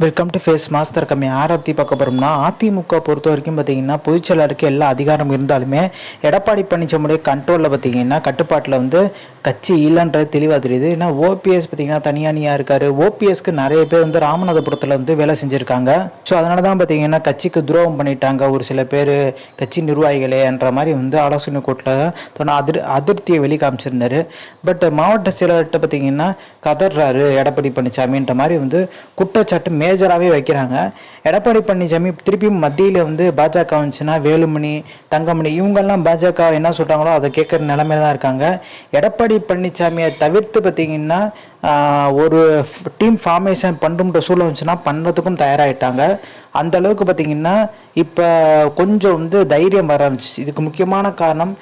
Welcome to face master கம்மி யாரை பற்றி பார்க்க போகிறோம்னா அதிமுக பொறுத்த வரைக்கும் பார்த்தீங்கன்னா பொதுச்செயலருக்கு எல்லா அதிகாரம் இருந்தாலுமே எடப்பாடி பழனிசாமியுடைய கண்ட்ரோலில் பார்த்தீங்கன்னா கட்டுப்பாட்டில் வந்து கட்சி இல்லைன்றது தெளிவாக தெரியுது. ஏன்னா ஓபிஎஸ் பார்த்தீங்கன்னா தனியானியாக இருக்கார். ஓபிஎஸ்க்கு நிறைய பேர் வந்து ராமநாதபுரத்தில் வந்து வேலை செஞ்சுருக்காங்க. ஸோ அதனால தான் பார்த்தீங்கன்னா கட்சிக்கு துரோகம் பண்ணிட்டாங்க ஒரு சில பேர் கட்சி நிர்வாகிகளேன்ற மாதிரி வந்து ஆலோசனை கூட்டில் அதிர் அதிருப்தியை வெளிக்காமிச்சிருந்தார். பட் மாவட்ட செயலர்கிட்ட பார்த்தீங்கன்னா கதறாரு எடப்பாடி பழனிசாமின்ற மாதிரி வந்து குற்றச்சாட்டு மேஜராகவே வைக்கிறாங்க. எடப்பாடி பழனிசாமி திருப்பியும் மத்தியில் வந்து பாஜக வந்துச்சுன்னா வேலுமணி தங்கமணி இவங்கெல்லாம் பாஜக என்ன சொல்கிறாங்களோ அதை கேட்குற நிலமையில தான் இருக்காங்க. எடப்பாடி பழனிசாமியை தவிர்த்து பார்த்தீங்கன்னா ஒரு டீம் ஃபார்மேஷன் பண்ணுற சூழல் வந்துச்சுன்னா பண்ணுறதுக்கும் தயாராகிட்டாங்க அந்த அளவுக்கு பார்த்தீங்கன்னா இப்போ கொஞ்சம் வந்து தைரியம் வர ஆரம்பிச்சிச்சு இதுக்கு முக்கியமான காரணம்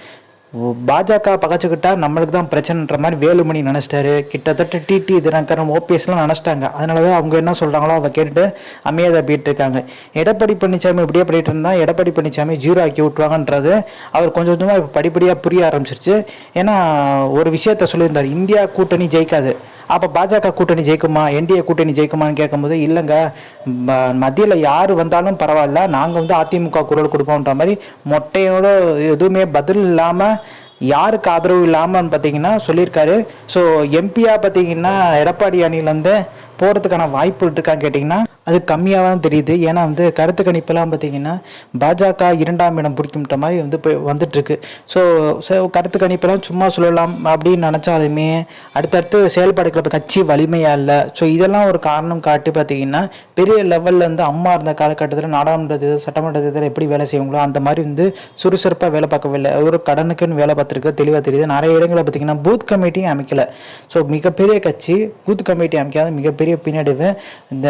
பாஜக பகச்சுக்கிட்டா நம்மளுக்கு தான் பிரச்சனைன்ற மாதிரி வேலுமணி நினச்சிட்டாரு. கிட்டத்தட்ட டிடி தினகரன் ஓபிஎஸ்லாம் நினச்சிட்டாங்க. அதனால தான் அவங்க என்ன சொல்கிறாங்களோ அதை கேட்டுட்டு அமைதியாக போயிட்டு இருக்காங்க. எடப்பாடி பழனிசாமி இப்படியே பண்ணிட்டு இருந்தால் எடப்பாடி பழனிசாமி ஜீரோ ஆக்கி விட்டுருவாங்கன்றது அவர் கொஞ்சம் கொஞ்சமாக இப்போ படிப்படியாக புரிய ஆரம்பிச்சிருச்சு. ஏன்னா ஒரு விஷயத்த சொல்லியிருந்தார் இந்தியா கூட்டணி ஜெயிக்காது. அப்போ பாஜக கூட்டணி ஜெயிக்குமா? என்டிஏ கூட்டணி ஜெயிக்குமான்னு கேட்கும்போது இல்லைங்க மத்தியில் யார் வந்தாலும் பரவாயில்ல நாங்கள் வந்து அதிமுக குரல் கொடுப்போன்ற மாதிரி மொட்டையோட எதுவுமே பதில் இல்லாமல் யாருக்கு ஆதரவு இல்லாமல் பார்த்தீங்கன்னா சொல்லியிருக்காரு. ஸோ எம்பியாக பார்த்தீங்கன்னா எடப்பாடி அணியிலேருந்து போகிறதுக்கான வாய்ப்பு இருக்கான்னு கேட்டிங்கன்னா அது கம்மியாக தான் தெரியுது. ஏன்னா வந்து கருத்து கணிப்பெல்லாம் பார்த்தீங்கன்னா பாஜக இரண்டாம் இடம் பிடிக்கும்ன்ற மாதிரி வந்து இப்போ வந்துட்டுருக்கு. ஸோ ஸோ கருத்து கணிப்பெல்லாம் சும்மா சொல்லலாம் அப்படின்னு நினச்சாலுமே அடுத்தடுத்து செயல்பாடுகளை கட்சி வலிமையாக இல்லை. ஸோ இதெல்லாம் ஒரு காரணம் காட்டி பார்த்தீங்கன்னா பெரிய லெவலில் வந்து அம்மா இருந்த காலகட்டத்தில் நாடாளுமன்ற தேர்தல் சட்டமன்ற தேர்தல் எப்படி வேலை செய்வாங்களோ அந்த மாதிரி வந்து சுறுசுறுப்பாக வேலை பார்க்கவில்லை. ஒரு கடனுக்குன்னு வேலை பார்த்துருக்கு. தெளிவாக தெரியுது. நிறைய இடங்களில் பார்த்தீங்கன்னா பூத் கமிட்டியும் அமைக்கலை. ஸோ மிகப்பெரிய கட்சி பூத் கமிட்டி அமைக்காத மிகப்பெரிய பின்னடைவு இந்த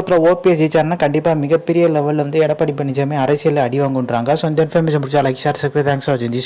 சமீபத்தில் ஓபிஎஸ் ஜெயிச்சார்னா கண்டிப்பாக மிகப்பெரிய லெவலில் வந்து எடப்பாடி பழனிசாமி அரசியலில் அடி வாங்குன்றாங்க. ஸோ இந்த இன்ஃபர்மேஷன் பிடிச்சா like share subscribe thanks for ஜெஞ்சி